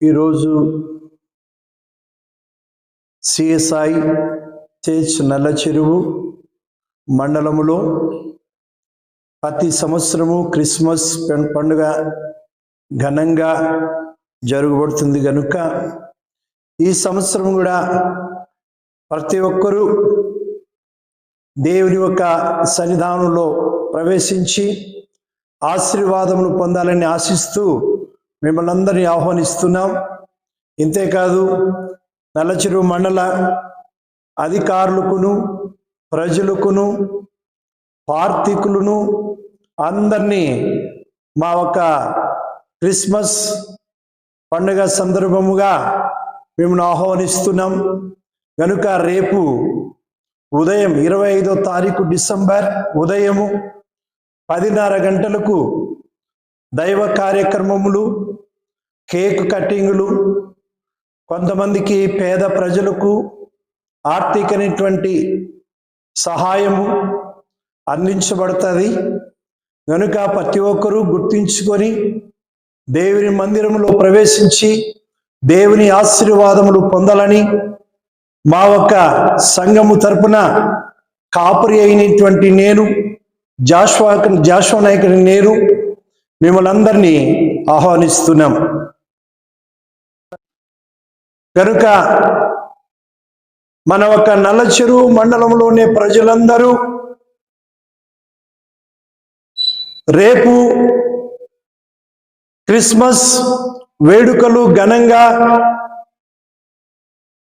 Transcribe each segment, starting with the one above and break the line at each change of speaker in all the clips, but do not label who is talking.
ఈరోజు సిఎస్ఐ తేజ్ నల్ల చెరువు మండలములో ప్రతి సంవత్సరము క్రిస్మస్ పండుగ ఘనంగా జరగబడుతుంది కనుక ఈ సంవత్సరం కూడా ప్రతి ఒక్కరూ దేవుని యొక్క సన్నిధానంలో ప్రవేశించి ఆశీర్వాదములు పొందాలని ఆశిస్తూ మిమ్మల్ని అందరినీ ఆహ్వానిస్తున్నాం. ఇంతేకాదు నల్లచెరువు మండల అధికారులకును ప్రజలకును పార్థికులను అందరినీ మా ఒక క్రిస్మస్ పండుగ సందర్భముగా మిమ్మల్ని ఆహ్వానిస్తున్నాం. కనుక రేపు ఉదయం ఇరవై ఐదో తారీఖు డిసెంబర్ ఉదయము పదిన్నర గంటలకు దైవ కార్యక్రమములు కేక్ కటింగులు కొంతమందికి పేద ప్రజలకు ఆర్థికనటువంటి సహాయము అందించబడుతుంది. కనుక ప్రతి ఒక్కరూ గుర్తించుకొని దేవుని మందిరంలో ప్రవేశించి దేవుని ఆశీర్వాదములు పొందాలని మా యొక్క సంఘము తరపున కాపురి అయినటువంటి నేను జాష్వా జాష్వా నాయకుని నేను మిమ్మల్ని అందరినీ ఆహ్వానిస్తున్నాం. కనుక మన ఒక నల్లచెరు మండలంలోనే ప్రజలందరూ రేపు క్రిస్మస్ వేడుకలు ఘనంగా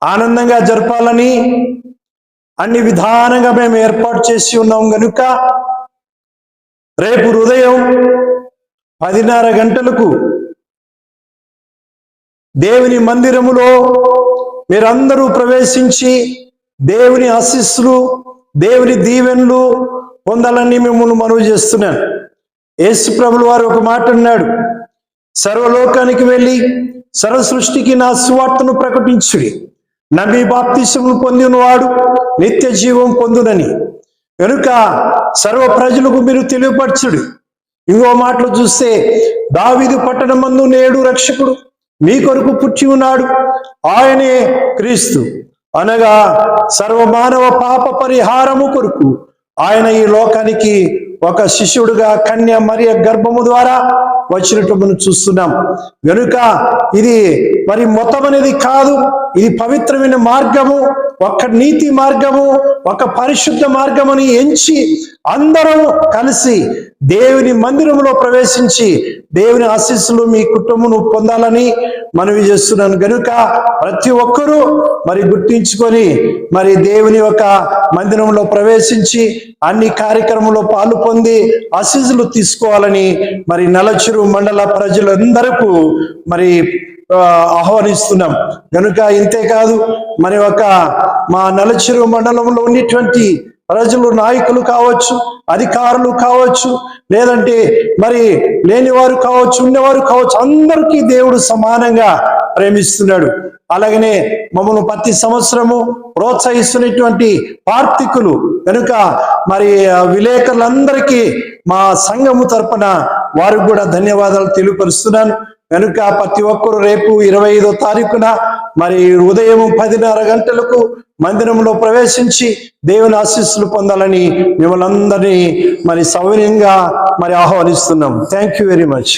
ఆనందంగా జరపాలని అన్ని విధానంగా మేము ఏర్పాటు చేసి ఉన్నాం కనుక రేపు హృదయం పదిన్నర గంటలకు దేవుని మందిరములో మీరందరూ ప్రవేశించి దేవుని ఆశీస్సులు దేవుని దీవెన్లు పొందాలని మిమ్మల్ని మనవి చేస్తున్నాను. యేసు ప్రభులు వారు ఒక మాట అన్నాడు సర్వలోకానికి వెళ్ళి సర్వ సృష్టికి నా సువార్తను ప్రకటించుడి. నమ్మి బాప్తిసములు పొందిన వాడు నిత్య జీవం పొందునని. కనుక సర్వ ప్రజలకు మీరు తెలియపరచుడు. ఇంకో మాటలు చూస్తే దావిదు పట్టణమందు నేడు రక్షకుడు. మీ కొరకు పుచ్చి ఉన్నాడు. ఆయనే క్రీస్తు. అనగా సర్వమానవ పాప పరిహారము కొరకు ఆయన ఈ లోకానికి ఒక శిష్యుడుగా కన్య మరియ గర్భము ద్వారా వచ్చినట్టు మనం చూస్తున్నాం. వెనుక ఇది మరి మొత్తం అనేది కాదు. ఇది పవిత్రమైన మార్గము. ఒక నీతి మార్గము. ఒక పరిశుద్ధ మార్గమని ఎంచి అందరం కలిసి దేవుని మందిరంలో ప్రవేశించి దేవుని ఆశీస్సులు మీ కుటుంబం పొందాలని మనవి చేస్తున్నాను. గనుక ప్రతి ఒక్కరూ మరి గుర్తించుకొని మరి దేవుని యొక్క మందిరంలో ప్రవేశించి అన్ని కార్యక్రమంలో పాలు పొంది ఆశీస్సులు తీసుకోవాలని మరి నలచురు మండల ప్రజలందరకు మరి ఆహ్వానిస్తున్నాం. కనుక ఇంతేకాదు మరి ఒక మా నలచెరు మండలంలో ఉన్నటువంటి ప్రజలు నాయకులు కావచ్చు అధికారులు కావచ్చు లేదంటే మరి లేనివారు కావచ్చు ఉన్నవారు కావచ్చు అందరికీ దేవుడు సమానంగా ప్రేమిస్తున్నాడు. అలాగనే మమ్మల్ని ప్రతి సంవత్సరము ప్రోత్సహిస్తున్నటువంటి పార్థికులు కనుక మరి విలేకరులందరికీ మా సంఘము తరపున వారికి కూడా ధన్యవాదాలు తెలియపరుస్తున్నాను కనుక ప్రతి ఒక్కరు రేపు ఇరవై ఐదో తారీఖున మరి ఉదయం పదిన్నర గంటలకు మందిరంలో ప్రవేశించి దేవుని ఆశీస్సులు పొందాలని మిమ్మల్ని అందరినీ మరి సౌకర్యంగా మరి ఆహ్వానిస్తున్నాం. Thank you very much